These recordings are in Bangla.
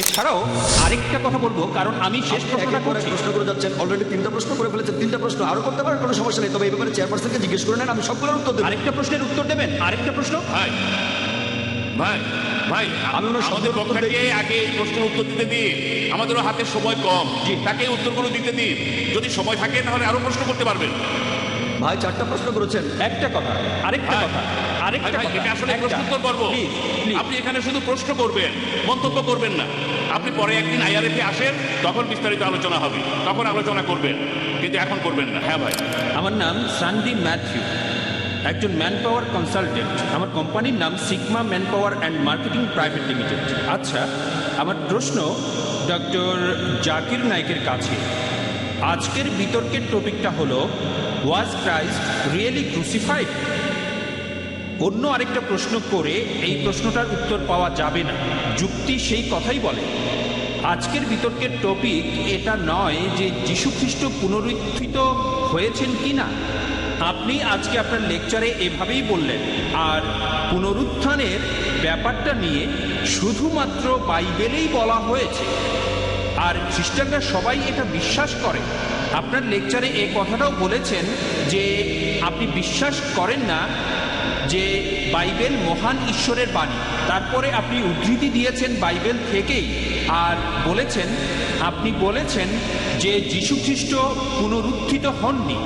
এছাড়াও আরেকটা কথা বলব কারণ আমি শেষ প্রশ্নটা করছি। প্রশ্ন করে যাচ্ছেন অলরেডি তিনটা প্রশ্ন করে ফেলেছেন তিনটা প্রশ্ন আরও করতে পারেন কোনো সমস্যা নেই তবে এই ব্যাপারে চেয়ারপারসনকে জিজ্ঞেস করে নেন আমি সবগুলোর উত্তর দেবো। আরেকটা প্রশ্নের উত্তর দেবেন? আরেকটা প্রশ্ন? ভাই ভাই ভাই আমি ওনার আমাদের থেকে আগে এই প্রশ্নের উত্তর দিতে দিন? আমাদেরও হাতে সময় কম। তাকে উত্তরগুলো দিতে দিন। যদি সময় থাকে তাহলে আরও প্রশ্ন করতে পারবেন। ভাই চারটা প্রশ্ন করেছেন। একটা কথা আরেকটা কথা আরেকটা এটা আসলে একটা। প্রশ্ন উত্তর পর্ব। আপনি এখানে শুধু প্রশ্ন করবেন মন্তব্য করবেন না। আপনি পরে একদিন আইআরএফে আসেন তখন বিস্তারিত আলোচনা হবে তখন আলোচনা করবেন কিন্তু এখন করবেন না। হ্যাঁ ভাই। আমার নাম সান্ডি ম্যাথিউ একজন ম্যান পাওয়ার কনসালটেন্ট। আমার কোম্পানির নাম Sigma man power and marketing private limited. আচ্ছা আমার প্রশ্ন ডক্টর জাকির নায়কের কাছে। আজকের বিতর্কের টপিকটা হলো ওয়াজ ক্রাইস্ট রিয়েলি ক্রুসিফাইড অন্য আরেকটা প্রশ্ন করে এই প্রশ্নটার উত্তর পাওয়া যাবে না। যুক্তি সেই কথাই বলে। আজকের বিতর্কের টপিক এটা নয় যে যীশুখ্রিস্ট পুনরুত্থিত হয়েছেন কি না আপনি আজকে আপনার লেকচারে এভাবেই বললেন, আর পুনরুত্থানের ব্যাপারটা নিয়ে শুধুমাত্র বাইবেলেই বলা হয়েছে। আর খ্রিস্টানরা সবাই এটা বিশ্বাস করে। আপনার লেকচারে এই কথাটাও বলেছেন যে আপনি বিশ্বাস করেন না যে বাইবেল মহান ঈশ্বরের বাণী। তারপরে আপনি উদ্ধৃতি দিয়েছেন বাইবেল থেকেই আর বলেছেন, আপনি বলেছেন যে যীশুখ্রিস্ট পুনরুত্থিত হননি।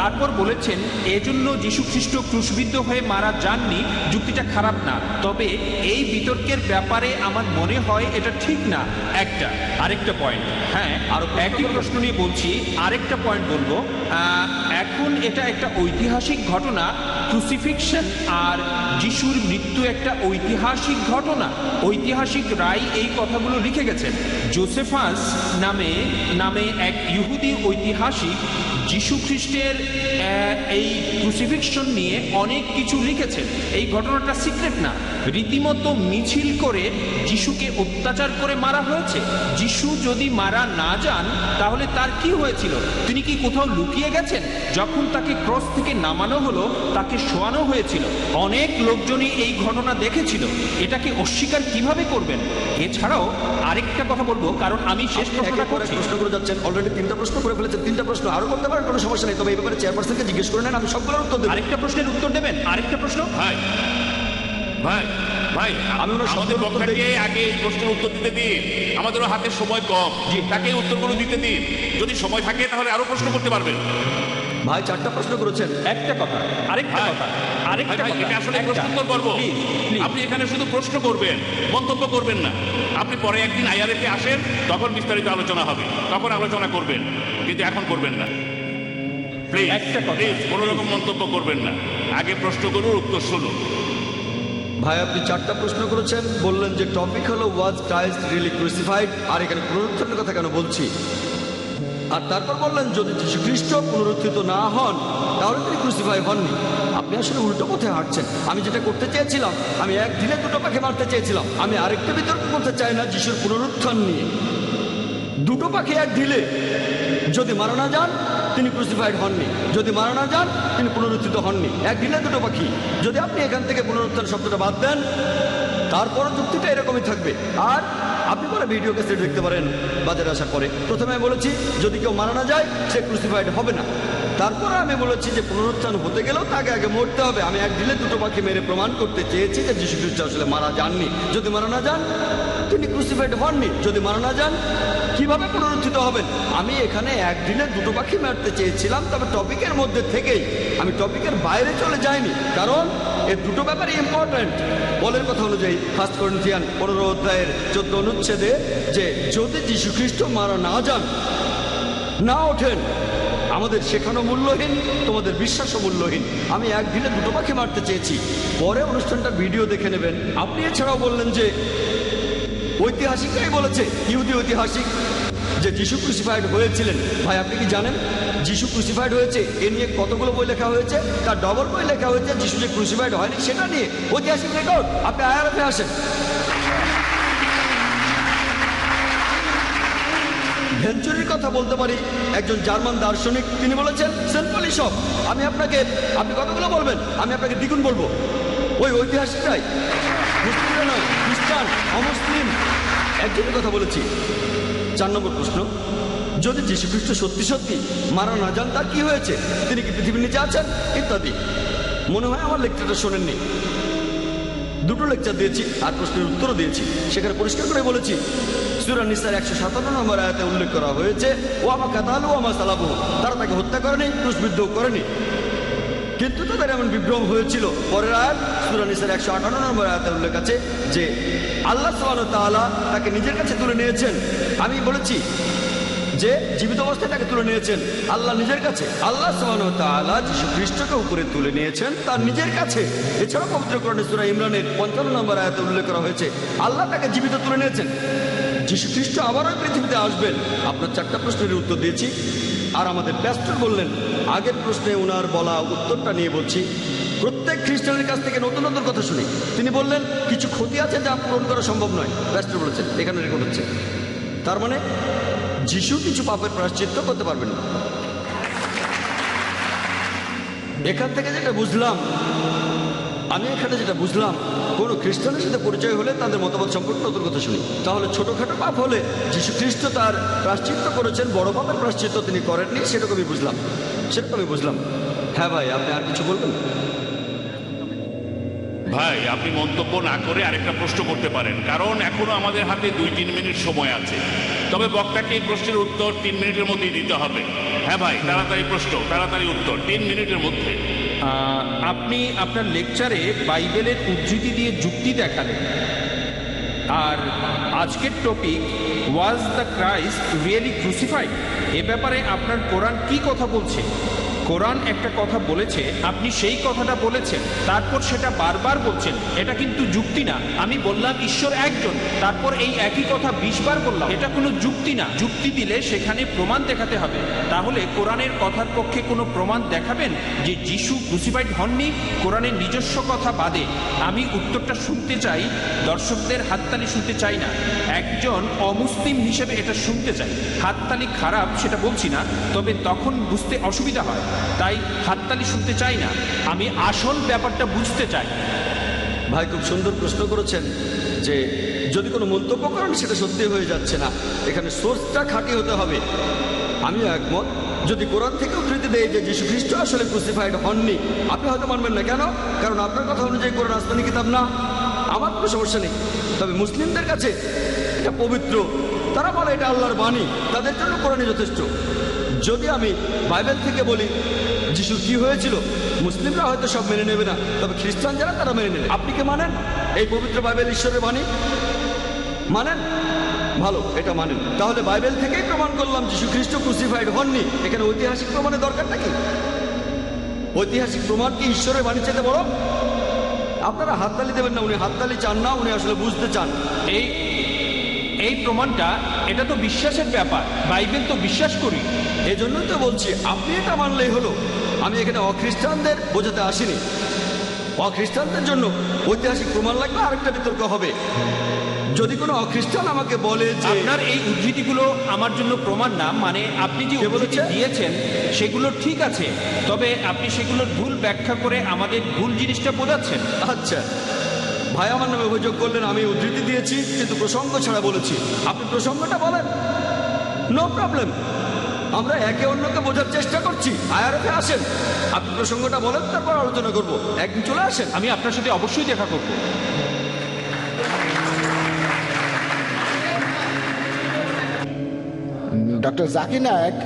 তারপর বলেছেন এজন্য যীশুখ্রিস্ট ক্রুশবিদ্ধ হয়ে মারা যাননি যুক্তিটা খারাপ না। তবে এই বিতর্কের ব্যাপারে আমার মনে হয় এটা ঠিক না। একটা। আরেকটা পয়েন্ট হ্যাঁ আর একই প্রশ্ন নিয়ে বলছি। আরেকটা পয়েন্ট বলব। এখন এটা একটা ঐতিহাসিক ঘটনা ক্রুসিফিকশন আর যিশুর মৃত্যু একটা ঐতিহাসিক ঘটনা। ঐতিহাসিক রায় এই কথাগুলো লিখে গেছেন। জোসেফাস নামে নামে এক ইহুদি ঐতিহাসিক যিশু খ্রিস্টের আহ, এই ক্রুসিফিকশন নিয়ে অনেক কিছু লিখেছেন। এই ঘটনাটা সিক্রেট না। রীতিমতো মিছিল করে যিশুকে অত্যাচার করে মারা হয়েছে। যিশু যদি মারা না যান তাহলে তার কি হয়েছিল? তিনি কি কোথাও লুকিয়ে গেছেন? যখন তাকে ক্রস থেকে নামানো হলো তাকে শোয়ানো হয়েছিল। অনেক লোকজনই এই ঘটনা দেখেছিল। এটাকে অস্বীকার কীভাবে করবেন? এছাড়াও আরেকটা কথা বলব কারণ আমি শেষ প্রশ্নটা করছি। প্রশ্ন করে যাচ্ছেন অলরেডি তিনটা প্রশ্ন করে ফেলেছেন তিনটা প্রশ্ন আরও করতে পারেন কোনো সমস্যা নেই। তবে এই ব্যাপারে চেয়ারপারসনকে জিজ্ঞেস করে নেন আমি সবগুলোর উত্তর দেবো। আরেকটা প্রশ্নের উত্তর দেবেন? আরেকটা প্রশ্ন? ভাই ভাই ভাই আমি ওনার পক্ষ উত্তর আগে এই প্রশ্নের উত্তর দিতে দিন। আমাদেরও হাতে সময় কম। যে তাকে উত্তরগুলো দিতে দিন। যদি সময় থাকে তাহলে আরও প্রশ্ন করতে পারবেন। ভাই চারটা প্রশ্ন করেছেন। একটা কথা। আরেকটা কথা। আরেকটা কথা। এটা আসলে একটা। প্রশ্ন উত্তর পর্ব। আপনি এখানে শুধু প্রশ্ন করবেন মন্তব্য করবেন না। আপনি পরে একদিন আইআরএফে আসেন তখন বিস্তারিত আলোচনা হবে। তখন আলোচনা করবেন কিন্তু এখন করবেন না। প্লিজ একটা কথা। প্লিজ কোনো রকম মন্তব্য করবেন না। আগে প্রশ্নগুলোর উত্তর শুনুন। ভাই আপনি চারটা প্রশ্ন করেছেন বললেন যে টপিক হলো ওয়াজ ক্রাইস্ট রিয়েলি ক্রুসিফাইড আর এখানে পুনরুত্থানের কথা কেন বলছি? আর তারপর বললেন যদি যীশু খ্রিস্ট পুনরুত্থিত না হন তাহলে তিনি ক্রুসিফাই হননি। আপনি আসলে উল্টো পথে হাঁটছেন। আমি যেটা করতে চেয়েছিলাম আমি এক দিনে দুটো পাখি মারতে চেয়েছিলাম। আমি আরেকটা বিতর্ক করতে চাই না যিশুর পুনরুত্থান নিয়ে। দুটো পাখি এক ঢিলে। যদি মারা না যান তিনি ক্রুসিফাইড হননি। যদি মারা না যান, তিনি পুনরুত্থিত হননি। একদিনে দুটো পাখি। যদি আপনি এখান থেকে পুনরুত্থান শব্দটা বাদ দেন তারপর যুক্তিটা এরকমই থাকবে। আর আপনি পরে ভিডিও ক্যাসেট দেখতে পারেন, বাজারে আসার পরে। প্রথমে বলেছি, যদি কেউ মারা না যায়, সে ক্রুসিফাইড হবে না। তারপরে আমি বলেছি যে পুনরুত্থান হতে গেলেও তাকে আগে মরতে হবে। আমি এক ঢিলে দুটো পাখি মেরে প্রমাণ করতে চেয়েছি যে যীশু খ্রিস্ট আসলে মারা যাননি। যদি মারা না যান, তিনি ক্রুসিফাইড হননি। যদি মারা না যান, কীভাবে পুনরুত্থিত হবেন? আমি এখানে একদিনে দুটো পাখি মারতে চেয়েছিলাম, তবে টপিকের মধ্যে থেকেই আমি টপিকের বাইরে চলে যাইনি। কারণ এর দুটো ব্যাপারই ইম্পর্ট্যান্ট বলের কথা অনুযায়ী ফার্স্ট করিন্থিয়ান পনেরো অধ্যায়ের চোদ্দ অনুচ্ছেদে যে, যদি যীশু খ্রিস্ট মারা না যান, না ওঠেন আমাদের শেখানো মূল্যহীন, তোমাদের বিশ্বাসও মূল্যহীন। আমি একদিনে দুটো পাখি মারতে চেয়েছি। পরে অনুষ্ঠানটার ভিডিও দেখে নেবেন। আপনি এছাড়াও বললেন যে, ঐতিহাসিকরাই বলেছে, ইহুদি ঐতিহাসিক, যে যিশু ক্রুসিফাইড হয়েছিলেন। ভাই, আপনি কি জানেন? যিশু ক্রুসিফাইড হয়েছে, এ নিয়ে কতগুলো বই লেখা হয়েছে, তার ডবল বই লেখা হয়েছে, যিশু যে ক্রুসিফাইড হয়নি, সেটা নিয়ে ঐতিহাসিক রেকর্ড আপনি আয়ারফে আসেন। ভেঞ্চুরির কথা বলতে পারি। একজন জার্মান দার্শনিক, তিনি বলেছেন সিম্পলি সব আমি আপনাকে, আপনি কতগুলো বলবেন? আমি আপনাকে দ্বিগুণ বলব। ওই ঐতিহাসিকটাই মুসলিমরা নয়, খ্রিস্টান, অমুসলিম। একজনের কথা বলেছি। চার নম্বর প্রশ্ন, যদি যীশু খ্রিস্ট সত্যি সত্যি মারা না যান, তার কি হয়েছে? তিনি কি পৃথিবীর নিচে আছেন? ইত্যাদি। মনে হয় আমার লেকচারটা শোনেননি। দুটো লেকচার দিয়েছি, আর প্রশ্নের উত্তরও দিয়েছি। সেখানে পরিষ্কার করে বলেছি একশো সাতান্ন নম্বর উল্লেখ করা হয়েছে কাতালু তারা তাকে হত্যা করেনি করেনি। কিন্তু এমন হয়েছিল। পরের একশো নম্বর উল্লেখ যে, আল্লাহ তাকে নিজের কাছে তুলে নিয়েছেন। আমি বলেছি যে, জীবিত অবস্থায় তাকে তুলে নিয়েছেন। আল্লাহ নিজের কাছে, আল্লাহ তাআলা যিশু খ্রিস্টকে উপরে তুলে নিয়েছেন, তার নিজের কাছে। এছাড়াও পবিত্র কোরআনে সূরা ইমরানের 55 নম্বর আয়াতে উল্লেখ করা হয়েছে, আল্লাহ তাকে জীবিত তুলে নিয়েছেন। যিশু খ্রিস্ট আবারও পৃথিবীতে আসবেন। আপনার চারটা প্রশ্নের উত্তর দিয়েছি। আর আমাদের প্যাস্টর বললেন, আগের প্রশ্নে ওনার বলা উত্তরটা নিয়ে বলছি। প্রত্যেক খ্রিস্টানের কাছ থেকে নতুন নতুন কথা শুনি। তিনি বললেন, কিছু ক্ষতি আছে যা পূরণ করা সম্ভব নয়। প্যাস্টর বলেছেন, এখানে রেকর্ড হচ্ছে। তার মানে যিশু কিছু পাপের প্রায়শ্চিত্ত করতে পারবেন না। এখান থেকে যেটা বুঝলাম আমি এখানে যেটা বুঝলাম, কোনো খ্রিস্টানের সাথে পরিচয় হলে তাদের মতামত সম্পর্কে নতুন কথা শুনি। তাহলে ছোটোখাটো পাপ হলে যিশু খ্রিস্ট তার প্রাশ্চিত্য করেছেন, বড় পাপের প্রাশ্চিত্য তিনি করেননি আমি বুঝলাম। আমি বুঝলাম। হ্যাঁ ভাই, আপনি আর কিছু বলবেন? ভাই, আপনি মন্তব্য না করে আরেকটা প্রশ্ন করতে পারেন, কারণ এখনও আমাদের হাতে দুই তিন মিনিট সময় আছে। তবে বক্তাকে এই প্রশ্নের উত্তর তিন মিনিটের মধ্যেই দিতে হবে। হ্যাঁ ভাই, তাড়াতাড়ি প্রশ্ন, তাড়াতাড়ি উত্তর, তিন মিনিটের মধ্যে। আপনি আপনার লেকচারে বাইবেলের উদ্ধৃতি দিয়ে যুক্তি দেখালেন। আর আজকের topic was the Christ really crucified এ ব্যাপারে আপনার কোরআন কি কথা বলছে? কোরআন একটা কথা বলেছে, আপনি সেই কথাটা বলেছেন, তারপর সেটা বারবার বলছেন, এটা কিন্তু যুক্তি না। আমি বললাম ঈশ্বর একজন, তারপর এই একই কথা বিশ বার বললাম, এটা কোনো যুক্তি না। যুক্তি দিলে সেখানে প্রমাণ দেখাতে হবে। তাহলে কোরআনের কথার পক্ষে কোনো প্রমাণ দেখাবেন যে যিশু ক্রুসিফাইড হননি, কোরআনের নিজস্ব কথা বাদে। আমি উত্তরটা শুনতে চাই, দর্শকদের হাততালি শুনতে চাই না। একজন অমুসলিম হিসেবে এটা শুনতে চাই। হাততালি খারাপ, সেটা বলছি না, তবে তখন বুঝতে অসুবিধা হয়। তাই হাততালি শুনতে চাই না। আমি আসল ব্যাপারটা বুঝতে চাই। ভাই, খুব সুন্দর প্রশ্ন করেছেন যে, যদি কোনো মন্তব্য করেন, সেটা সত্যি হয়ে যাচ্ছে না। এখানে সোর্সটা খাঁটি হতে হবে। আমিও একমত। যদি কোরআন থেকে উদ্ধৃতি দেয় যে যীশু খ্রিস্ট আসলে ক্রুসিফাইড হননি, আপনি হয়তো মানবেন না। কেন? কারণ আপনার কথা অনুযায়ী কোরআন আসমানি কিতাব না। আমার কোনো সমস্যা নেই। তবে মুসলিমদের কাছে এটা পবিত্র। তারা বলে এটা আল্লাহর বাণী। তাদের জন্য কোরআনই যথেষ্ট। যদি আমি বাইবেল থেকে বলি যিশুর কি হয়েছিল? মুসলিমরা হয়তো সব মেনে নেবে না, তবে খ্রিস্টান যারা তারা মেনে নেবে। আপনি কি মানেন? এই পবিত্র বাইবেল ঈশ্বরের বাণী? মানেন? ভালো, এটা মানেন। তাহলে বাইবেল থেকেই প্রমাণ করলাম যিশু খ্রিস্ট ক্রুসিফাইড হননি। এখানে ঐতিহাসিক প্রমাণের দরকার নাকি ঐতিহাসিক প্রমাণ কি ঈশ্বরের বাণী চেতে বড়? আপনারা হাততালি দেবেন না, উনি হাততালি চান না, উনি আসলে বুঝতে চান। এই এই প্রমাণটা এটা তো বিশ্বাসের ব্যাপার বাইবেল তো বিশ্বাস করি। এই জন্যই তো বলছি আপনি এটা মানলেই হলো। আমি এখানে অখ্রিস্টানদের বোঝাতে আসিনি। অখ্রিস্টানদের জন্য ঐতিহাসিক প্রমাণ লাগবে আরেকটা বিতর্ক হবে। যদি কোনো অখ্রিস্টান আমাকে বলে যে আপনার এই উদ্ধৃতিগুলো আমার জন্য প্রমাণ না মানে আপনি যে উদ্ধৃতি? দিয়েছেন সেগুলো ঠিক আছে তবে আপনি সেগুলোর ভুল ব্যাখ্যা করে আমাদের ভুল জিনিসটা বোঝাচ্ছেন। আচ্ছা। ভাই আমার নামে অভিযোগ করলেন আমি উদ্ধৃতি দিয়েছি কিন্তু প্রসঙ্গ ছাড়া বলেছি। আপনি প্রসঙ্গটা বলেন। নো প্রবলেম আমরা একে অন্যকে বোঝার চেষ্টা করছি। আয়ারফে আসেন। আপনি প্রসঙ্গটা বলেন তারপর আলোচনা করব। একদিন চলে আসেন। আমি আপনার সাথে অবশ্যই দেখা করব। ডক্টর জাকির নায়ক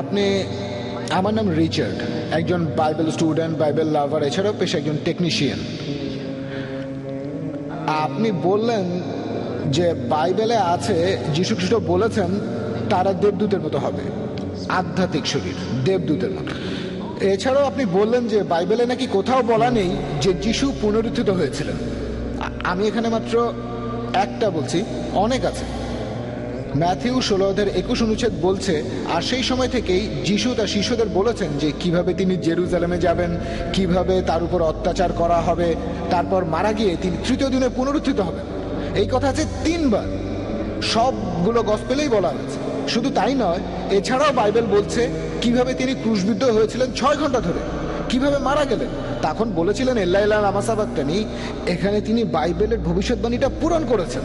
আপনি আমার নাম রিচার্ড। একজন বাইবেল স্টুডেন্ট বাইবেল লাভার এছাড়াও পেশা একজন টেকনিশিয়ান। আপনি বললেন যে বাইবেলে আছে, যীশু খ্রিস্ট বলেছেন, তারা দেবদূতের মতো হবে। আধ্যাত্মিক শরীর, দেবদূতের মতো। এছাড়াও আপনি বললেন যে বাইবেলে নাকি কোথাও বলা নেই যে যিশু পুনরুত্থিত হয়েছিলেন। আমি এখানে মাত্র একটা বলছি, অনেক আছে। ম্যাথিউ ষোলো অধ্যায়ের একুশ অনুচ্ছেদ বলছে, আর সেই সময় থেকেই যিশু তার শিশুদের বলেছেন যে কীভাবে তিনি জেরুজালেমে যাবেন, কীভাবে তার উপর অত্যাচার করা হবে, তারপর মারা গিয়ে তিনি তৃতীয় দিনে পুনরুত্থিত হবেন। এই কথা আছে তিনবার। সবগুলো গসপেলেই বলা হয়েছে। শুধু তাই নয়, এছাড়াও বাইবেল বলছে কীভাবে তিনি ক্রুশবিদ্ধ হয়েছিলেন ছয় ঘণ্টা ধরে, কীভাবে মারা গেলেন। তখন বলেছিলেন এল্লাহ আমাসাবাক্তানি এখানে তিনি বাইবেলের ভবিষ্যৎবাণীটা পূরণ করেছেন।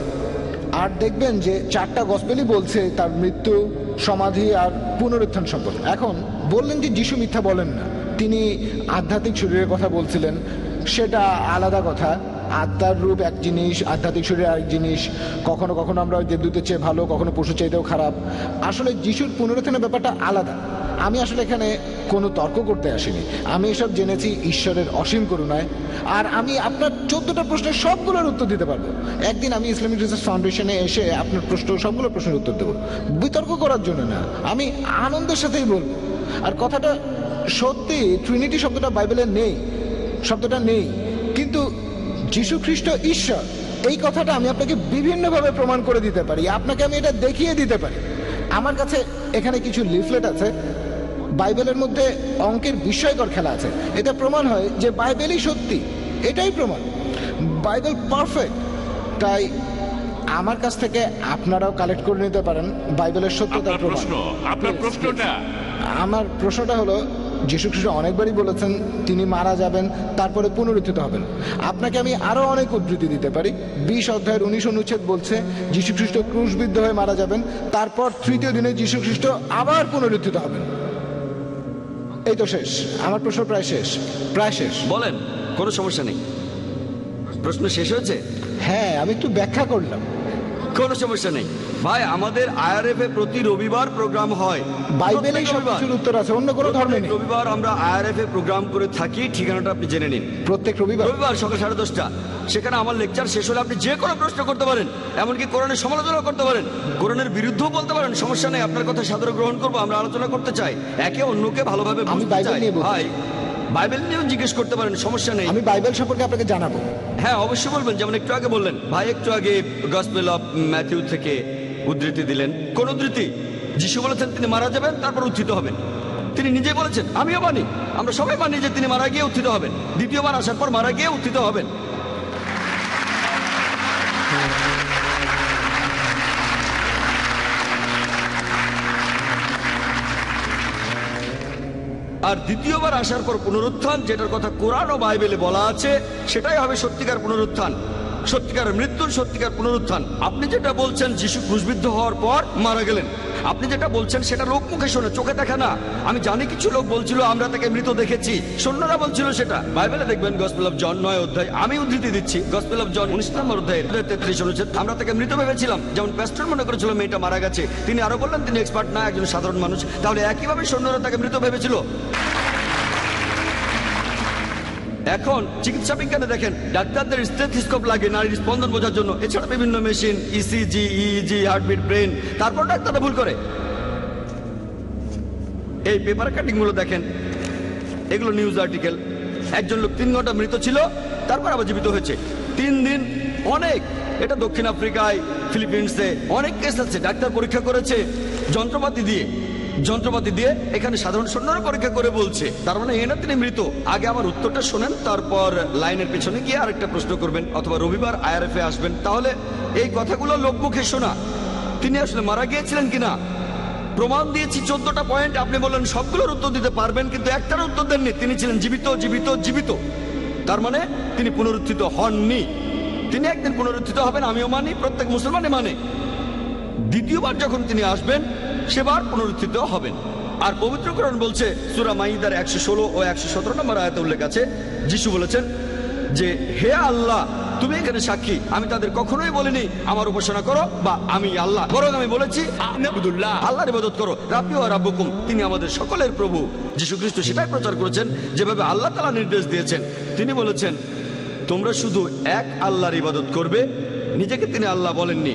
আর দেখবেন যে চারটা গসপেলই বলছে তার মৃত্যু, সমাধি আর পুনরুত্থান সম্পর্কে। এখন বললেন যে যিশু মিথ্যা বলেন না। তিনি আধ্যাত্মিক শরীরের কথা বলছিলেন। সেটা আলাদা কথা। আত্মার রূপ এক জিনিস, আধ্যাত্মিক শরীর আরেক জিনিস। কখনো কখনো আমরা দেবদূতের চেয়ে ভালো, কখনো পশু চাইতেও খারাপ। আসলে যিশুর পুনরুত্থানের ব্যাপারটা আলাদা। আমি আসলে এখানে কোনো তর্ক করতে আসিনি। আমি এসব জেনেছি ঈশ্বরের অসীম করুণায়। আর আমি আপনার চোদ্দটা প্রশ্নের সবগুলোর উত্তর দিতে পারব। একদিন আমি ইসলামিক রিসার্চ ফাউন্ডেশনে এসে আপনার প্রশ্ন, সবগুলো প্রশ্নের উত্তর দেবো। বিতর্ক করার জন্য না, আমি আনন্দের সাথেই বলব। আর কথাটা সত্যি ট্রিনিটি শব্দটা বাইবেলে নেই, শব্দটা নেই। কিন্তু যীশু খ্রিস্ট ঈশ্বর, এই কথাটা আমি আপনাকে বিভিন্নভাবে প্রমাণ করে দিতে পারি। আপনাকে আমি এটা দেখিয়ে দিতে পারি। আমার কাছে এখানে কিছু লিফলেট আছে। বাইবেলের মধ্যে অঙ্কের বিস্ময়কর খেলা আছে। এটা প্রমাণ হয় যে বাইবেলই সত্যি। এটাই প্রমাণ। Bible perfect. তাই আমার কাছ থেকে আপনারাও কালেক্ট করে নিতে পারেন বাইবেলের প্রমাণ। প্রশ্ন আপনার প্রশ্নটা? আমার প্রশ্নটা হলো যীশু খ্রিস্ট অনেকবারই বলেছেন তিনি মারা যাবেন তারপরে পুনরুত্থিত হবেন। আপনাকে আমি আরও অনেক উদ্ধৃতি দিতে পারি। বিশ অধ্যায়ের উনিশ অনুচ্ছেদ বলছে যীশু খ্রিস্ট ক্রুশবিদ্ধ হয়ে মারা যাবেন তারপর তৃতীয় দিনে যীশু খ্রিস্ট আবার পুনরুত্থিত হবেন। এই তো শেষ। আমার প্রশ্ন প্রায় শেষ। প্রায় শেষ। বলেন কোনো সমস্যা নেই। প্রশ্ন শেষ হয়েছে? হ্যাঁ আমি একটু ব্যাখ্যা করলাম। কোনো সমস্যা নেই। ভাই আমাদের আইআরএফ এ প্রতি রবিবার প্রোগ্রাম হয়। বাইবেলেই সব কিছুর উত্তর আছে অন্য কোনো ধর্মে নেই। রবিবার আমরা আইআরএফ এ প্রোগ্রাম করে থাকি ঠিকানাটা আপনি জেনে নিন। প্রত্যেক রবিবার। রবিবার সকাল সাড়ে দশটা। সেখানে আমার লেকচার শেষ হলে আপনি যে কোনো প্রশ্ন করতে পারেন এমনকি কোরআনের সমালোচনা করতে পারেন। কোরআনের বিরুদ্ধেও বলতে পারেন সমস্যা নেই আপনার কথা সাদরে গ্রহণ করব আমরা আলোচনা করতে চাই। একে অন্যকে ভালোভাবে। ভাই বাইবেল নিয়েও জিজ্ঞেস করতে পারেন সমস্যা নেই। আমি বাইবেল সম্পর্কে আপনাকে জানাব। হ্যাঁ অবশ্যই বলবেন যেমন একটু আগে বললেন ভাই একটু আগে গসপেল অফ ম্যাথিউ থেকে উদ্ধৃতি দিলেন। কোন উদ্ধৃতি? যিশু বলেছেন তিনি মারা যাবেন, তারপর উত্থিত হবেন। তিনি নিজে বলেছেন, আমিও মানি আমরা সবাই মানি যে তিনি মারা গিয়ে উত্থিত হবেন। দ্বিতীয়বার আসার পর মারা গিয়ে উত্থিত হবেন। আর দ্বিতীয়বার আসার পর পুনরুত্থান, যেটার কথা কোরআন ও বাইবেলে বলা আছে, সেটাই হবে সত্যিকার পুনরুত্থান। সত্যিকার মৃত্যুর সত্যিকার পুনরুত্থান। আপনি যেটা বলছেন, যিশু ক্রুশবিদ্ধ হওয়ার পর মারা গেলেন। আপনি যেটা বলছেন, সেটা লোক মুখে শোনে, চোখে দেখা না। আমি জানি কিছু লোক বলছিল, আমরা তাকে মৃত দেখেছি। সৈন্যরা বলছিল সেটা। বাইবেলে দেখবেন গসপেল অফ জন নয় অধ্যায়, আমি উদ্ধৃতি দিচ্ছি। গসপেল অফ জন উনিশ নম্বর অধ্যায় তেত্রিশ অনুচ্ছেদ আমরা তাকে মৃত ভেবেছিলাম। যেমন প্যাস্টর মনে করেছিল, মেয়েটা মারা গেছে। তিনি আরও বললেন, তিনি এক্সপার্ট না, একজন সাধারণ মানুষ। তাহলে একইভাবে সৈন্যরা তাকে মৃত ভেবেছিল। এখন চিকিৎসা বিজ্ঞানে দেখেন, ডাক্তারদের স্টেথিস্কোপ লাগে নারীর স্পন্দন বোঝার জন্য। এছাড়া বিভিন্ন machine ECG EEG heartbeat brain তারপর ডাক্তাররা ভুল করে। এই পেপার কাটিংগুলো দেখেন, এগুলো নিউজ আর্টিকেল একজন লোক তিন ঘণ্টা মৃত ছিল, তারপর আবার জীবিত হয়েছে। তিন দিন অনেক, এটা দক্ষিণ আফ্রিকায়, ফিলিপিন্সে অনেক কেস আছে। ডাক্তার পরীক্ষা করেছে যন্ত্রপাতি দিয়ে। যন্ত্রপাতি দিয়ে এখানে সাধারণ সৈন্যরা পরীক্ষা করে বলছে। তার মানে এ না তিনি মৃত। আগে আমার উত্তরটা শোনেন, তারপর লাইনের পেছনে গিয়ে আরেকটা প্রশ্ন করবেন, অথবা রবিবার আইআরএফ এ আসবেন। তাহলে এই কথাগুলো লোকমুখে শোনা। তিনি আসলে মারা গিয়েছিলেন কিনা? প্রমাণ দিয়েছি, চোদ্দটা পয়েন্ট। আপনি বললেন সবগুলোর উত্তর দিতে পারবেন, কিন্তু একটার উত্তর দেননি। তিনি ছিলেন জীবিত জীবিত জীবিত। তার মানে তিনি পুনরুত্থিত হননি। তিনি একদিন পুনরুত্থিত হবেন, আমিও মানি, প্রত্যেক মুসলমানই মানে। দ্বিতীয়বার যখন তিনি আসবেন সেবার পুনরুত্থিত হবেন। আর পবিত্রকরণ বলছে সুরা মাইদার একশো ষোলো ও একশো সতেরো নম্বর আয়তে উল্লেখ আছে যিশু বলেছেন যে হে আল্লাহ তুমি এখানে সাক্ষী। আমি তাদের কখনোই বলিনি আমার উপাসনা করো বা আমি আল্লাহ। বরং আমি বলেছি আল্লাহর ইবাদত করো। রাব্বি ও রাব্বুকুম তিনি আমাদের সকলের প্রভু। যিশু খ্রিস্ট সেটাই প্রচার করেছেন যেভাবে আল্লাহ তালা নির্দেশ দিয়েছেন। তিনি বলেছেন তোমরা শুধু এক আল্লাহর ইবাদত করবে নিজেকে তিনি আল্লাহ বলেননি।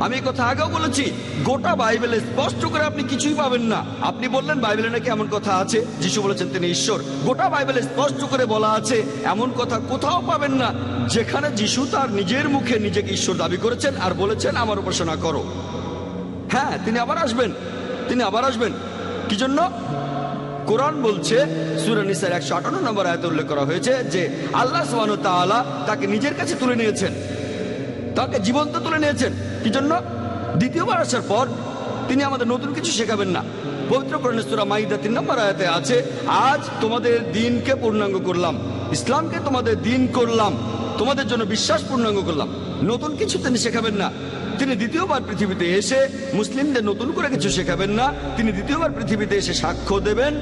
আমি কথা আগেও বলেছি, গোটা বাইবেলে স্পষ্ট করে আপনি কিছুই পাবেন না। আপনি বললেন, বাইবেলে নাকি এমন কথা আছে? যিশু বলেছেন, তিনি ঈশ্বর। গোটা বাইবেলে স্পষ্ট করে বলা আছে, এমন কথা কোথাও পাবেন না, যেখানে যিশু তার নিজের মুখে নিজেকে ঈশ্বর দাবি করেছেন আর বলেছেন, আমার উপাসনা করো। হ্যাঁ তিনি আবার আসবেন। তিনি আবার আসবেন। কি জন্য? কোরআন বলছে সুরানিসার একশো আটান্ন নম্বর আয়তে উল্লেখ করা হয়েছে যে, আল্লাহ তাআলা তাকে নিজের কাছে তুলে নিয়েছেন। তাকে জীবন্ত তুলে নিয়েছেন। কি জন্য দ্বিতীয়বার আসার পর তিনি আমাদের নতুন কিছু শেখাবেন না। পবিত্র মাইদা তিন নম্বর আয়াতে আছে, আজ তোমাদের দিনকে পূর্ণাঙ্গ করলাম। ইসলামকে তোমাদের দিন করলাম। তোমাদের জন্য বিশ্বাস পূর্ণাঙ্গ করলাম। নতুন কিছু তিনি শেখাবেন না। তিনি দ্বিতীয়বার পৃথিবীতে এসে মুসলিমদের নতুন করে কিছু শেখাবেন না। তিনি দ্বিতীয়বার পৃথিবীতে এসে সাক্ষ্য দেবেন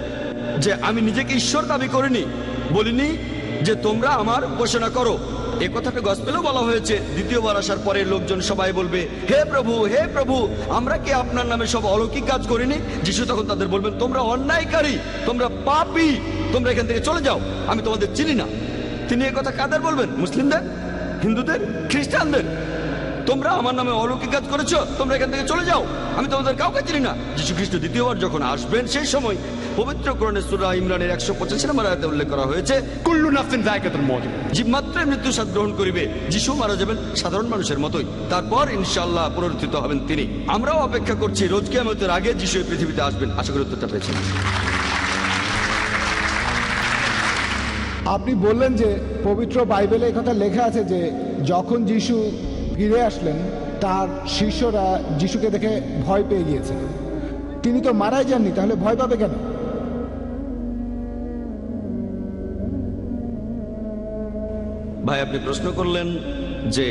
যে, আমি নিজেকে ঈশ্বর দাবি করিনি, বলিনি যে তোমরা আমার উপাসনা করো। এ কথাটা গসপেলেও বলা হয়েছে। দ্বিতীয়বার আসার পরে লোকজন সবাই বলবে, হে প্রভু হে প্রভু, আমরা কি আপনার নামে সব অলৌকিক কাজ করিনি? যিশু তখন তাদের বলবেন, তোমরা অন্যায়কারী, তোমরা পাপী, তোমরা এখান থেকে চলে যাও, আমি তোমাদের চিনি না। তিনি এ কথা কাদের বলবেন? মুসলিমদের? হিন্দুদের? খ্রিস্টানদের? তোমরা আমার নামে অলৌকিক কাজ করেছ, তোমরা এখান থেকে চলে যাও, আমি তোমাদের কাউকে চিনি না। যীশু খ্রিস্ট দ্বিতীয়বার যখন আসবেন সেই সময় পবিত্র করণে সুরা ইমরানের একশো পঁচাশি নম্বর আয়াতে উল্লেখ করা হয়েছে কুল্লু নাফসিন জায়গাতুল মউত জীবমাত্রায় মৃত্যু স্বাদ গ্রহণ করিবে যিশু মারা যাবেন সাধারণ মানুষের মতোই। তারপর ইনশাল্লাহ পুনরুত্থিত হবেন তিনি। আমরাও অপেক্ষা করছি রোজ কিয়ামতের আগে যিশু এই পৃথিবীতে আসবেন। আশা করি উত্তরটা পেয়েছেন। আপনি বললেন যে পবিত্র বাইবেলে কথা লেখা আছে যে যখন যিশু ফিরে আসলেন তার শিষ্যরা যিশুকে দেখে ভয় পেয়ে গিয়েছে তিনি তো মারাই যাননি তাহলে ভয় পাবে কেন? ভাই আপনি প্রশ্ন করলেন যে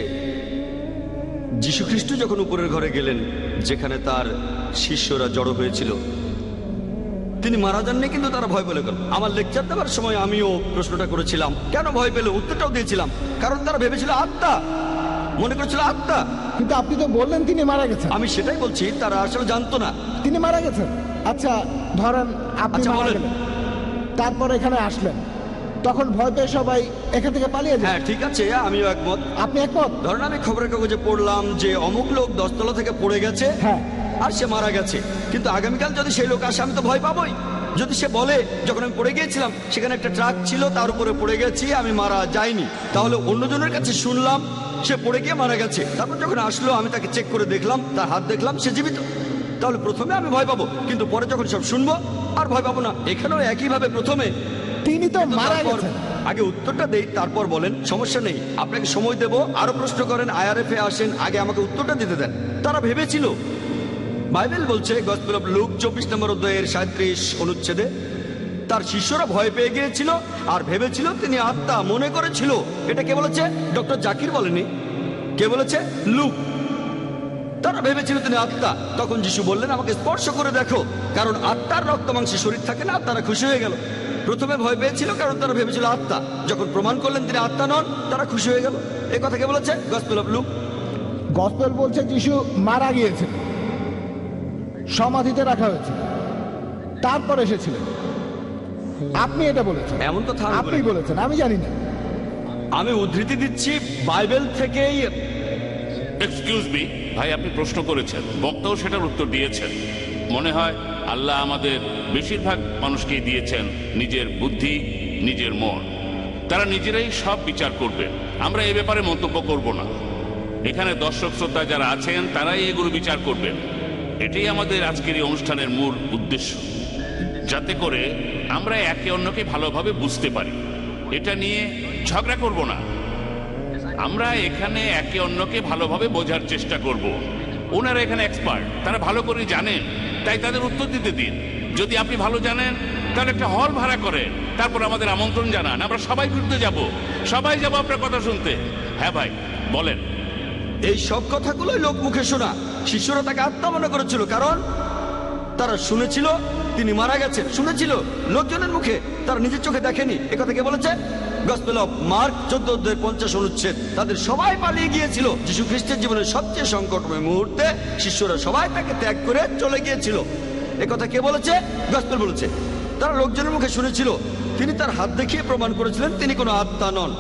যীশু খ্রিস্ট যখন উপরের ঘরে গেলেন যেখানে তার শিষ্যরা জড়ো হয়েছিল তিনি মারা যাননি কিন্তু তারা ভয় পেলে গেল আমার লেকচার দেওয়ার সময় আমিও প্রশ্নটা করেছিলাম। কেন ভয় পেলে? উত্তরটাও দিয়েছিলাম। কারণ তারা ভেবেছিল আত্মা। মনে করেছিল আত্মা। কিন্তু আপনি তো বললেন তিনি মারা গেছেন। আমি সেটাই বলছি তারা আসলে জানতো না। তিনি মারা গেছেন। আচ্ছা ধরেন আপনি আচ্ছা, মারা গেলেন। তারপর এখানে আসলেন। তখন ভয় পেয়ে সবাই এখান থেকে পালিয়ে যায়। হ্যাঁ ঠিক আছে আমিও একমত। আপনি একমত? ধরেন আমি খবরের কাগজে পড়লাম যে অমুক লোক দশতলা থেকে পড়ে গেছে হ্যাঁ। আর সে মারা গেছে। কিন্তু আগামীকাল যদি সেই লোক আসে আমি তো ভয় পাবোই। যদি সে বলে যখন আমি পড়ে গিয়েছিলাম সেখানে একটা ট্রাক ছিল তার উপরে পড়ে গেছি আমি মারা যাইনি। তাহলে অন্যজনের কাছে শুনলাম সে পড়ে গিয়ে মারা গেছে। তারপর যখন আসলো আমি তাকে চেক করে দেখলাম তার হাত দেখলাম সে জীবিত। তাহলে প্রথমে আমি ভয় পাবো কিন্তু পরে যখন সব শুনব আর ভয় পাবো না। এখানেও একইভাবে প্রথমে তিনি তো মারা গেছেন। আগে উত্তরটা দেই তারপর বলেন সমস্যা নেই। আপনাকে সময় দেব আরও প্রশ্ন করেন আইআরএফ এ আসেন আগে আমাকে উত্তরটা দিতে দেন। তারা ভেবেছিল বাইবেল বলছে গসপেল অফ লুক চব্বিশ নম্বর অধ্যায়ের সাঁত্রিশ অনুচ্ছেদে তার শিষ্যরা ভয় পেয়ে গিয়েছিল আর ভেবেছিল তিনি আত্মা মনে করেছিল। এটা কে বলেছে? ডক্টর জাকির বলেনি। কে বলেছে? লুক। তারা ভেবেছিল তিনি আত্মা। তখন যিশু বললেন আমাকে স্পর্শ করে দেখো কারণ আত্মার রক্ত মাংসে শরীর থাকে না তারা খুশি হয়ে গেল। প্রথমে ভয় পেয়েছিল কারণ তারা ভেবেছিল আত্মা। যখন প্রমাণ করলেন তিনি আত্মা নন তারা খুশি হয়ে গেল। এই কথা কে বলেছে? গসপেল অফ লুক গসপেল বলছে যিশু মারা গিয়েছেন সমাধিতে রাখা হয়েছে তারপর এসেছিলেন। আপনি এটা বলেছেন। এমন কথা আপনি বলেছেন আমি জানি না। আমি উদ্ধৃতি দিচ্ছি বাইবেল থেকেই। এক্সকিউজ মি ভাই আপনি প্রশ্ন করেছেন। বক্তাও সেটার উত্তর দিয়েছেন। মনে হয় আল্লাহ আমাদের বেশিরভাগ মানুষকেই দিয়েছেন নিজের বুদ্ধি, নিজের মন। তারা নিজেরাই সব বিচার করবে। আমরা এ ব্যাপারে মন্তব্য করব না। এখানে দর্শক শ্রোতা যারা আছেন, তারাই এগুলো বিচার করবেন। এটাই আমাদের আজকের এই অনুষ্ঠানের মূল উদ্দেশ্য। যাতে করে আমরা একে অন্যকে ভালোভাবে বুঝতে পারি। এটা নিয়ে ঝগড়া করব না। আমরা এখানে একে অন্যকে ভালোভাবে বোঝার চেষ্টা করব। ওনারা এখানে এক্সপার্ট তারা ভালো করে জানেন। তাই তাদের উত্তর দিতে দিন। যদি আপনি ভালো জানেন, তাহলে একটা হল ভাড়া করেন। তারপর আমাদের আমন্ত্রণ জানান। আমরা সবাই ঘুরতে যাব। সবাই যাব আপনার কথা শুনতে। হ্যাঁ ভাই, বলেন। এই সব কথাগুলোই লোক মুখে শোনা। শিষ্যরা তাকে আত্মা মনে করেছিল, কারণ তারা শুনেছিল, তিনি মারা গেছেন। শুনেছিল, লোকজনের মুখে। তারা নিজের চোখে দেখেনি। একথা কে বলেছে? গসপেল অফ মার্ক চোদ্দ অধ্যায়ের পঞ্চাশ অনুচ্ছেদ। তাদের সবাই পালিয়ে গিয়েছিল। যিশু খ্রিস্টের জীবনের সবচেয়ে সংকটময় মুহূর্তে শিষ্যরা সবাই তাকে ত্যাগ করে চলে গিয়েছিল। একথা কে বলেছে? গসপেল বলেছে। তারা লোকজনের মুখে শুনেছিল। তিনি তার হাত দেখিয়ে প্রমাণ করেছিলেন, তিনি কোনো আত্মা নন।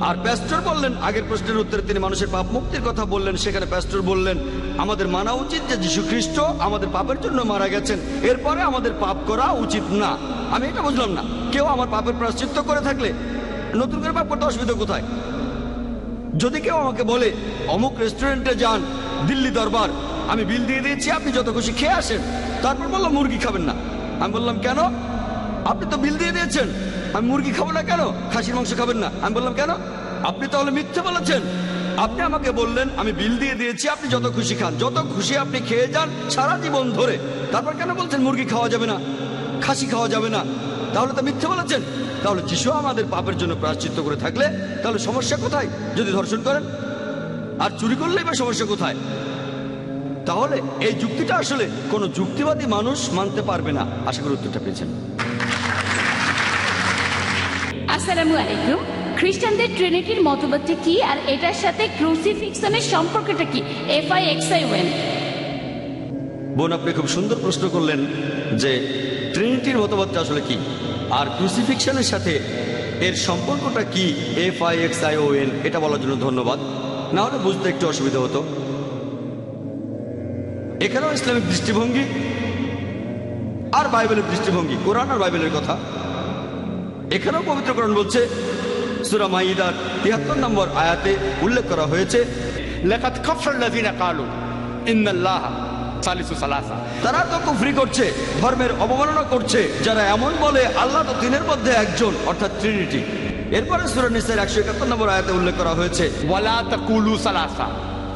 আর প্যাস্টর বললেন, আগের প্রশ্নের উত্তরে তিনি মানুষের পাপ মুক্তির কথা বললেন, সেখানে প্যাস্টর বললেন, আমাদের মানা উচিত যে যীশু খ্রিস্ট আমাদের পাপের জন্য মারা গেছেন। এরপরে আমাদের পাপ করা উচিত না। আমি এটা বুঝলাম না। কেউ আমার পাপের প্রাশ্চিত্য করে থাকলে নতুন করে পাপ করতে অসুবিধা কোথায়? যদি কেউ আমাকে বলে, অমুক রেস্টুরেন্টে যান, দিল্লি দরবার, আমি বিল দিয়ে দিয়েছি, আপনি যত খুশি খেয়ে আসেন। তারপর বললাম, মুরগি খাবেন না। আমি বললাম, কেন? আপনি তো বিল দিয়ে দিয়েছেন। আমি মুরগি খাব না কেন? খাসির মাংস খাবেন না। আমি বললাম, কেন? আপনি তাহলে মিথ্যে বলেছেন। আপনি আমাকে বললেন, আমি বিল দিয়ে দিয়েছি, আপনি যত খুশি খান। যত খুশি আপনি খেয়ে যান সারা জীবন ধরে। তারপর কেন বলছেন মুরগি খাওয়া যাবে না? খাসি খাওয়া যাবে না। তাহলে তো মিথ্যে বলেছেন। তাহলে যিশু আমাদের পাপের জন্য প্রায়শ্চিত্ত করে থাকলে তাহলে সমস্যা কোথায়? যদি ধর্ষণ করেন। আর চুরি করলেই বা সমস্যা কোথায়? তাহলে এই যুক্তিটা আসলে কোনো যুক্তিবাদী মানুষ মানতে পারবে না। আশা করি উত্তরটা পেয়েছেন। আসসালামু আলাইকুম। খ্রিস্টানদের ট্রিনিটির মতবাদটা কি? আর এটার সাথে ক্রুসিফিক্সনের সম্পর্কটা কি? এফ আই এক্স আই ওয়েন বোন আপনি খুব সুন্দর প্রশ্ন করলেন যে ট্রিনিটির মতবাদটা আসলে কি? আর ক্রুসিফিকশনের সাথে এর সম্পর্কটা কি? F I X I O N এটা বলার জন্য ধন্যবাদ। না হলে বুঝতে একটু অসুবিধা হতো। এখানেও ইসলামিক দৃষ্টিভঙ্গি আর বাইবেলের দৃষ্টিভঙ্গি, কোরআন আর বাইবেলের কথা। এখানেও পবিত্রকরণ বলছে, সুরা মাইদার তিয়াত্তর নম্বর আয়াতে উল্লেখ করা হয়েছে, লেখাত কফর লাজিনা কালু ইন্দাল্লাহা তারা তো কুফরি করছে ধর্মের অবমাননা করছে যারা এমন বলে আল্লাহ তো দিনের মধ্যে একজন অর্থাৎ ট্রিনিটি এরপরে একশো একাত্তর নম্বর উল্লেখ করা হয়েছে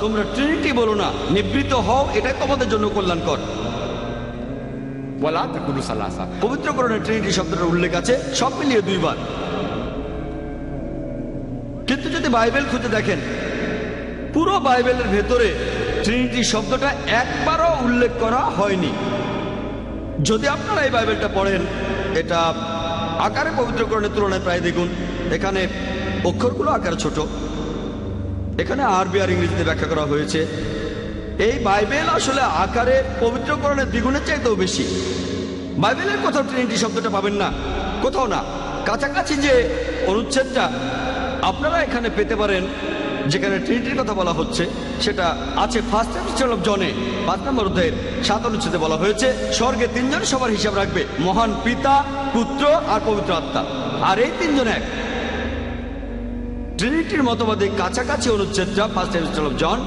তোমরা ট্রিনিটি বলো না নিবৃত হও এটাই তোমাদের জন্য কল্যাণকর। সালাসা। পবিত্র করণে ট্রিনিটি উল্লেখ আছে সব মিলিয়ে দুইবার। কিন্তু যদি বাইবেল খুঁজে দেখেন পুরো বাইবেলের ভেতরে ট্রিনিটি শব্দটা একবারও উল্লেখ করা হয়নি। যদি আপনারা এই বাইবেলটা পড়েন, এটা আকারে পবিত্রকরণের তুলনায় প্রায় দেখুন এখানে অক্ষরগুলো আকারে ছোট। এখানে আরবি আর ইংরেজিতে ব্যাখ্যা করা হয়েছে। এই বাইবেল আসলে আকারে পবিত্রকরণের দ্বিগুণের চাইতেও বেশি। বাইবেলের কোথাও ট্রিনিটি শব্দটা পাবেন না, কোথাও না। কাছাকাছি যে অনুচ্ছেদটা আপনারা এখানে পেতে পারেন যেখানে ট্রিনিটির কথা বলা হচ্ছে, সেটা আছে ফার্স্ট এপিস্টল অফ জনে পাঁচ নম্বর অধ্যায়ের সাত অনুচ্ছেদে বলা হয়েছে, স্বর্গে তিনজন সবার হিসাব রাখবে, মহান পিতা, পুত্র আর পবিত্র আত্মা। আর এই তিনজন এক। ট্রিনিটির মতবাদে কাছাকাছি অনুচ্ছেদটা ফার্স্ট এপিস্টল অফ জন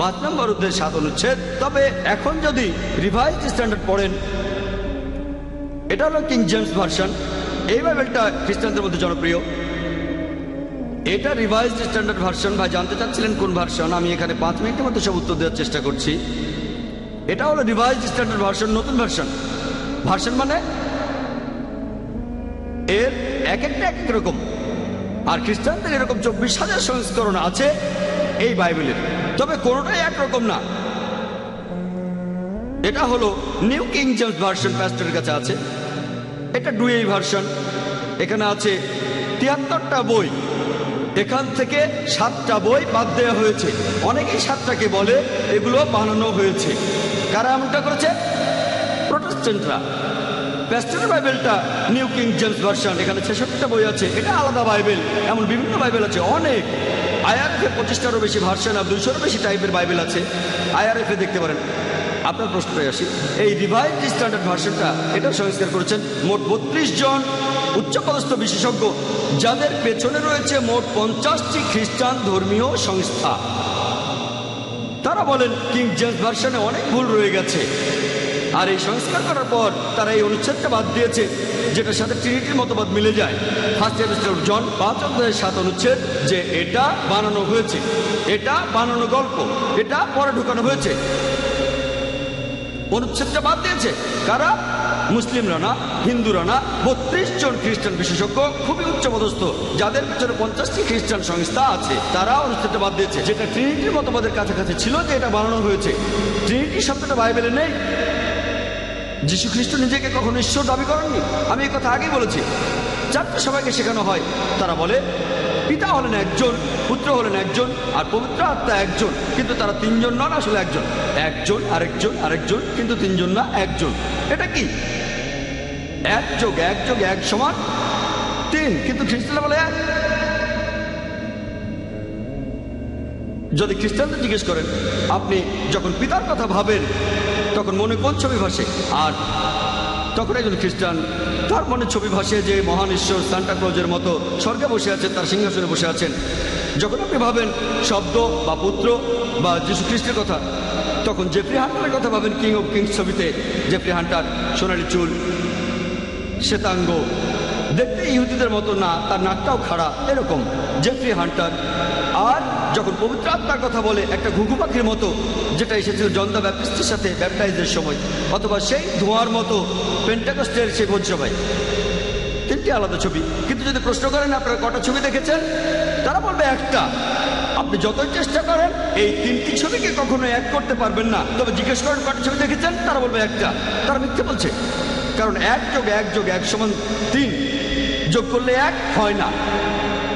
পাঁচ নম্বর অধ্যায়ের সাত অনুচ্ছেদ। তবে এখন যদি রিভাইজ স্ট্যান্ডার্ড পড়েন, এটা হলো কিং জেমস ভার্সন এই বাইবেলটা খ্রিস্টানদের মধ্যে জনপ্রিয়। এটা রিভাইজড স্ট্যান্ডার্ড ভার্সন ভাই, জানতে চাচ্ছিলেন কোন ভার্সন আমি এখানে পাঁচ মিনিটের মধ্যে সব উত্তর দেওয়ার চেষ্টা করছি। এটা হলো রিভাইজড স্ট্যান্ডার্ড ভার্সন নতুন ভার্সন ভার্সন মানে এর এক একটা এক এক রকম। আর খ্রিস্টানদের এরকম চব্বিশ হাজার সংস্করণ আছে এই বাইবেলের। তবে কোনোটাই একরকম না। এটা হলো নিউ কিং জেমস ভার্সন প্যাস্টরের কাছে আছে। এটা ডুয়েই ভার্সন। এখানে আছে তিয়াত্তরটা বই। এখান থেকে সাতটা বই বাদ দেওয়া হয়েছে। অনেকেই সাতটাকে বলে, এগুলো বানানো হয়েছে। কারা এমনটা করেছে? প্রোটেস্টেন্টরা প্যাস্টরের বাইবেলটা নিউ কিং জেমস ভার্সন এখানে ছেষট্টিটা বই আছে। এটা আলাদা বাইবেল এমন বিভিন্ন বাইবেল আছে। অনেক। আইআরএফে পঁচিশটারও বেশি ভার্সন আর দুইশোরও বেশি টাইপের বাইবেল আছে। আইআরএফে দেখতে পারেন। আপনার প্রশ্নটাই আসি। এই রিভাইভ স্ট্যান্ডার্ড ভার্সনটা এটা সংস্কার করেছেন মোট বত্রিশ জন উচ্চপদস্থ বিশেষজ্ঞ, যাদের পেছনে রয়েছে মোট পঞ্চাশটি খ্রিস্টান ধর্মীয় সংস্থা। তারা বলেন কিং জেমস ভার্সনে অনেক ভুল রয়ে গেছে। আর এই সংস্কার করার পর তারা এই অনুচ্ছেদটা বাদ দিয়েছে, যেটার সাথে ট্রিনিটির মতবাদ মিলে যায়। ফার্স্ট জন পাঁচ অধ্যায়ের সাত অনুচ্ছেদ যে এটা বানানো হয়েছে, এটা বানানো গল্প, এটা পরে ঢুকানো হয়েছে। অনুচ্ছেদটা বাদ দিয়েছে। কারা? মুসলিমরা না, হিন্দুরা না, বত্রিশ জন খ্রিস্টান বিশেষজ্ঞ, খুবই উচ্চপদস্থ যাদের পিছনে পঞ্চাশটি খ্রিস্টান সংস্থা আছে, তারা অনুচ্ছেদটা বাদ দিয়েছে। যেটা ট্রিনিটির মতবাদের কাছাকাছি ছিল যে এটা বানানো হয়েছে। ট্রিনিটি শব্দটা বাইবেলে নেই। যীশু খ্রিস্ট নিজেকে কখনো ঈশ্বর দাবি করেননি। আমি কথা আগেই বলেছি। চারটে সবাইকে শেখানো হয়। তারা বলে, পিতা হলেন একজন, পুত্র হলেন একজন, আর পবিত্র আত্মা একজন, কিন্তু তারা তিনজন নন আসলে একজন। একজন, আরেকজন আরেকজন, কিন্তু তিনজন না, একজন। এটা কি? এক যোগ এক যোগ এক সমান তিন, কিন্তু খ্রিস্টানরা বলে এক। যদি খ্রিস্টানদের জিজ্ঞেস করেন, আপনি যখন পিতার কথা ভাবেন, তখন মনে কোন ছবি ভাসে? আর তখন একজন খ্রিস্টান তার মনে ছবি ভাসে যে মহান ঈশ্বর সান্টা ক্লজের মতো স্বর্গে বসে আছেন, তার সিংহাসনে বসে আছেন, যখন আপনি ভাবেন শব্দ বা পুত্র বা যীশু খ্রিস্টের কথা, তখন জেফ্রি হান্টারের কথা ভাবেন কিং অফ কিংস ছবিতে। জেফ্রি হান্টার সোনালি চুল, শ্বেতাঙ্গ। দেখতে ইহুদিদের মতো না, তার নাকটাও খাড়া, এরকম। জেফ্রি হান্টার আর যখন পবিত্র আত্মার কথা বলে একটা ঘুঘু পাখির মতো, যেটা এসেছিল জন্দা ব্যাপটিস্টের সাথে ব্যাপটাইজের সময়, অথবা সেই ধোঁয়ার মতো পেন্টাকস্টের সেই ভোজসভায় তিনটি আলাদা ছবি। কিন্তু যদি প্রশ্ন করেন আপনারা কটা ছবি দেখেছেন, তারা বলবে একটা। আপনি যতই চেষ্টা করেন, এই তিনটি ছবিকে কখনো এক করতে পারবেন না। তবে জিজ্ঞেস করেন কটা ছবি দেখেছেন, তারা বলবে একটা। তারা মিথ্যে বলছে। কারণ এক যোগ এক যোগ এক সমান তিন যোগ করলে এক হয় না।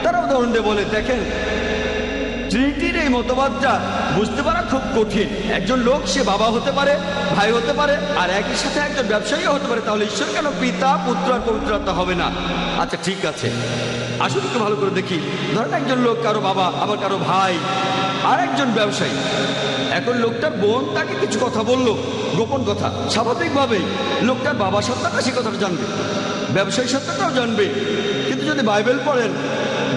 তারা উদাহরণ দিয়ে বলে, দেখেন ট্রিনিটির এই মতবাদটা বুঝতে পারা খুব কঠিন। একজন লোক, সে বাবা হতে পারে, ভাই হতে পারে, আর একই সাথে একজন ব্যবসায়ীও হতে পারে। তাহলে ঈশ্বর কেন পিতা, পুত্র আর পবিত্রতা হবে না? আচ্ছা ঠিক আছে। আসুন একটু ভালো করে দেখি। ধরেন একজন লোক কারও বাবা, আবার কারও ভাই, আর একজন ব্যবসায়ী। এখন লোকটার বোন তাকে কিছু কথা বলল, গোপন কথা। স্বাভাবিকভাবেই লোকটার বাবা সত্তাটা সে কথাটা জানবে, ব্যবসায়ী সত্তাটাও জানবে। কিন্তু যদি বাইবেল পড়েন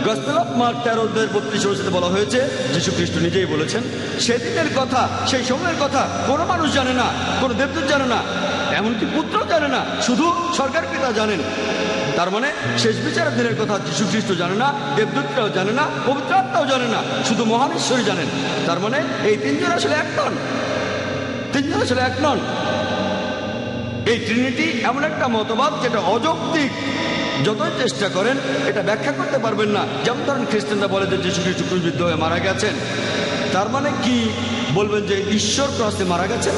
গসপেল অফ মার্ক তেরো বত্রিশ অনুসারে বলা হয়েছে যীশু খ্রিস্ট নিজেই বলেছেন, সেদিনের কথা, সেই সময়ের কথা কোনো মানুষ জানে না, কোনো দেবদূত জানে না, এমনকি পুত্রও জানে না, শুধু সরকার পিতা জানেন। তার মানে শেষ বিচারের দিনের কথা যীশু খ্রিস্ট জানে না, দেবদূতরাও জানে না, পবিত্র জানে না, শুধু মহান ঈশ্বরই জানেন। তার মানে এই তিনজন আসলে এক নন। তিনজন আসলে এক নন। এই ট্রিনিটি এমন একটা মতবাদ যেটা অযৌক্তিক। যতই চেষ্টা করেন, এটা ব্যাখ্যা করতে পারবেন না। যেমন ধরেন খ্রিস্টানরা বলে যে যীশু খ্রিস্ট ক্রুশবিদ্ধ হয়ে মারা গেছেন। তার মানে কি বলবেন যে ঈশ্বর ক্রসে মারা গেছেন?